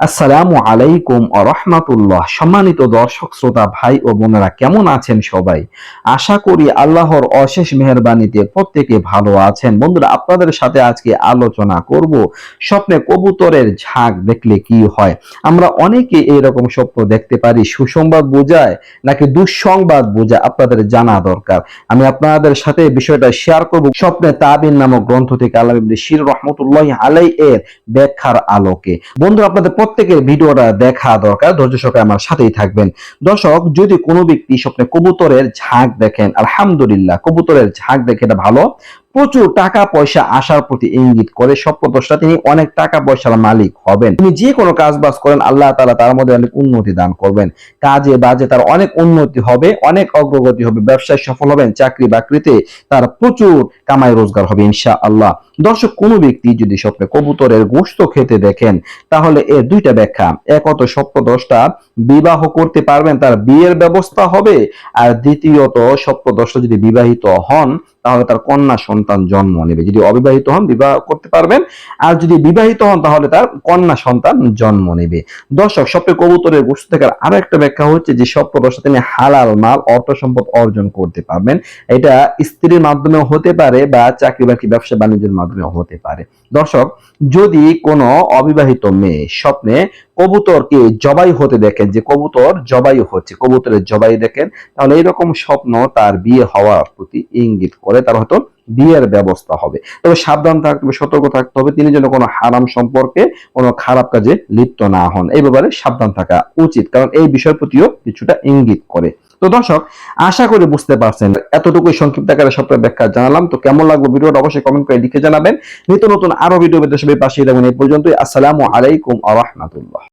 আসসালামু আলাইকুম রহমাতুল্লাহ। সম্মানিত দর্শক, শ্রোতা, ভাই ও বোনেরা, কেমন আছেন সবাই? আশা করি আল্লাহর অশেষ মেহরবানিতে প্রত্যেকে ভালো আছেন। বন্ধুরা, আপনাদের সাথে আজকে আলোচনা করব স্বপ্নে কবুতরের ঝাঁক দেখলে কি হয়? আমরা অনেকে এইরকম স্বপ্ন দেখতে পারি, সুসংবাদ বোঝায় নাকি দুঃসংবাদ বোঝায়, আপনাদের জানা দরকার। আমি আপনাদের সাথে বিষয়টা শেয়ার করব স্বপ্নে তাবিন নামক গ্রন্থ থেকে আল্লাহ শির রহমতুল্লাহ আলাই এর ব্যাখ্যার আলোকে। বন্ধুরা, আপনাদের প্রত্যেকের ভিডিওটা দেখা দরকার। ধৈর্য সহকারে আমার সাথেই থাকবেন। দর্শক, যদি কোনো ব্যক্তি স্বপ্নে কবুতরের ঝাঁক দেখেন, আলহামদুলিল্লাহ, কবুতরের ঝাঁক দেখে এটা ভালো। প্রচুর টাকা পয়সা আসার প্রতি ইঙ্গিত করে স্বপ্নদশটা তিনি অনেক টাকা পয়সার মালিক হবেন। তিনি যে কোনো কাজ বাজ করেন, আল্লাহ তাআলা তার মধ্যে অনেক উন্নতি দান করবেন। কাজে বাজে তার অনেক উন্নতি হবে, অনেক অগ্রগতি হবে, ব্যবসায় সফল হবেন, চাকরি বাকরিতে তার প্রচুর কামাই রোজগার হবে ইনশা আল্লাহ দর্শক, কোন ব্যক্তি যদি স্বপ্নে কবুতরের গোস্ত খেতে দেখেন, তাহলে এর দুইটা ব্যাখ্যা। এক অত স্বপ্নদশটা বিবাহ করতে পারবেন, তার বিয়ের ব্যবস্থা হবে। আর দ্বিতীয়ত স্বপ্নদশটা যদি বিবাহিত হন, তাহলে তার কন্যা সন্তান জন্ম নেবে। যদি অবিবাহিত হন, বিবাহ করতে পারবেন। আর যদি বিবাহিত হন, তাহলে তার কন্যা সন্তান জন্ম নেবে। দর্শক, স্বপ্নে কবুতরের গোষ্ঠী থেকে আরও একটা ব্যাখ্যা হচ্ছে যে স্বপ্নদশা তিনি হালাল মাল, অর্থ সম্পদ অর্জন করতে পারবেন। এটা স্ত্রীর মাধ্যমেও হতে পারে বা চাকরি বাকরি ব্যবসা বাণিজ্যের মাধ্যমে হতে পারে। দর্শক যদি কোনো অবিবাহিত মেয়ে স্বপ্নে কবুতরকে জবাই হতে দেখেন, যে কবুতর জবাই হচ্ছে, কবুতরের জবাই দেখেন, তাহলে এরকম স্বপ্ন তার বিয়ে হওয়ার প্রতি ইঙ্গিত করে, তার হয়তো বিয়ের ব্যবস্থা হবে। তবে সাবধান থাকতে হবে, সতর্ক থাকতে হবে, তিনি যেন কোনো হারাম সম্পর্কে কোনো খারাপ কাজে লিপ্ত না হন। এই ব্যাপারে সাবধান থাকা উচিত, কারণ এই বিষয়ের প্রতিও কিছুটা ইঙ্গিত করে। তো দর্শক, আশা করে বুঝতে পারছেন। এতটুকুই সংক্ষিপ্ত আকারে সবটা ব্যাখ্যা জানালাম। তো কেমন লাগবে ভিডিওটা অবশ্যই কমেন্ট করে লিখে জানাবেন। নিত্য নতুন আরও ভিডিও পেতে সবাই পাশে দেবেন এই পর্যন্তই। আসসালামু আলাইকুম আ রহমাতুল্লাহ।